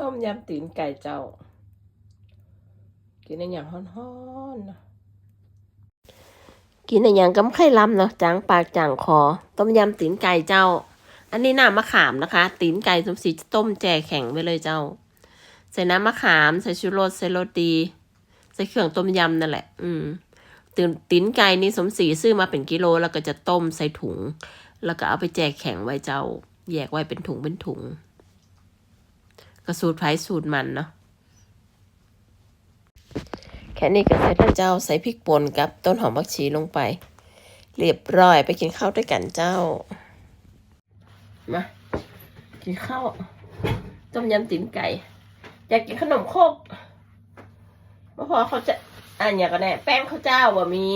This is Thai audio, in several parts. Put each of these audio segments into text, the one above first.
ต้มยำตีนไก่เจ้า กินในอย่างฮ้อนๆนะกินในอย่างกำไข่ล้ำเนาะจางปากจางคอ ต้มยำตีนไก่เจ้า อันนี้น้ำมะขามนะคะ ตีนไก่สมศรีต้มแจ่แข็งไว้เลยเจ้า ใส่น้ำมะขามใส่ชูรสใส่โรตีใส่เครื่องต้มยำนั่นแหละ อืมตีนตีนไก่นี่สมศรีซื้อมาเป็นกิโลแล้วก็จะต้มใส่ถุง แล้วก็เอาไปแจกแข็งไว้เจ้า แยกไว้เป็นถุงเป็นถุง ก็สูตรไผ่สูตรมันเนาะแค่นี้ก็เสร็จแล้วเจ้าใส่พริกป่นกับต้นหอมผักชีลงไป เรียบร้อยไปกินข้าวด้วยกันเจ้า มา กินข้าวต้มยำตีนไก่ อยากกินขนมโคกมาพอเขาจะอ่านอย่างกันแน่แป้งข้าวเจ้าบะมี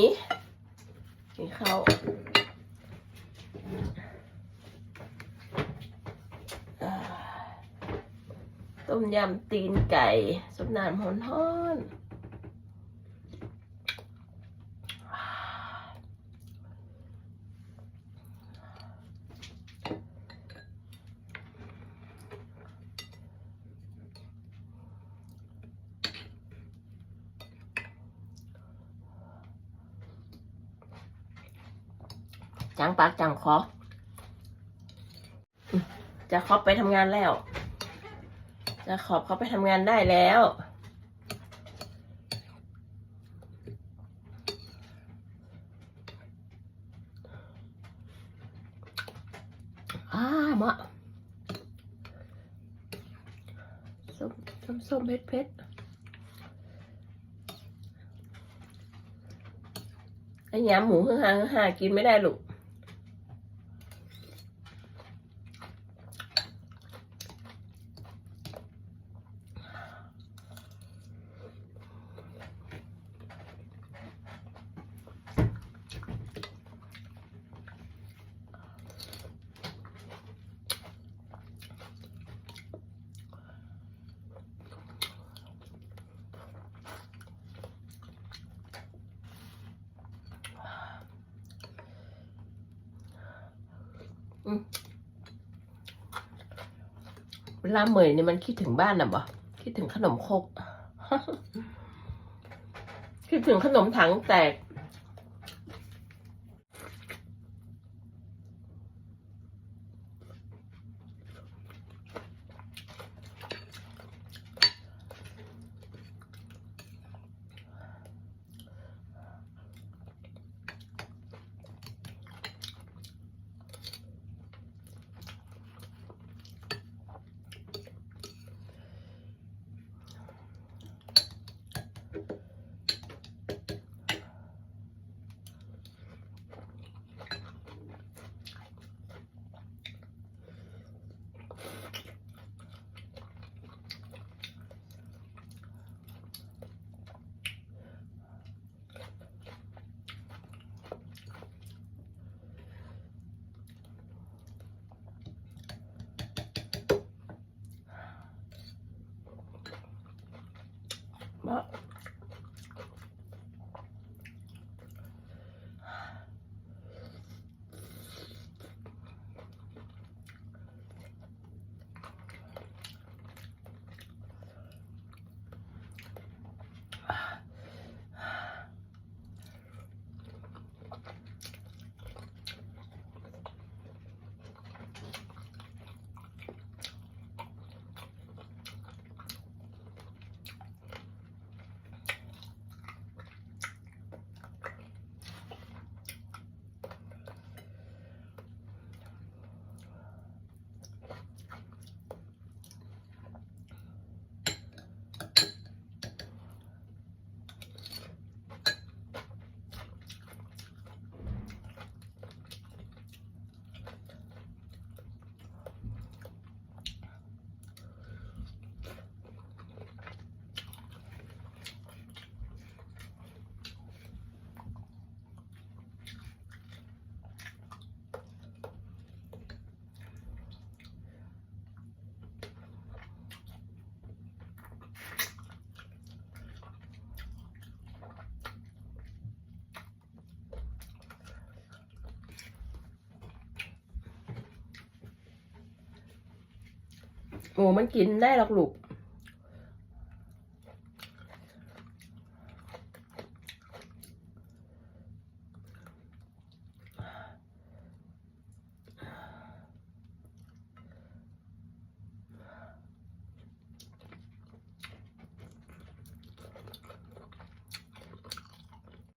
กินข้าวอ่า ต้มยำตีนไก่สุปน้ำฮ้อนจังปากจังคอจะขอไปทำงานแล้ว จะขอบเขาไปทำงานได้แล้ว อ้ามะส้มส้มส้มเผ็ดเผ็ดไอ้ยำหมูฮือฮาฮือฮากินไม่ได้ลูก เวลาเหมยเนี่ยมันคิดถึงบ้านนะบ่คิดถึงขนมคกคิดถึงขนมถังแตก ม โอ้มันกินได้หรอกลูก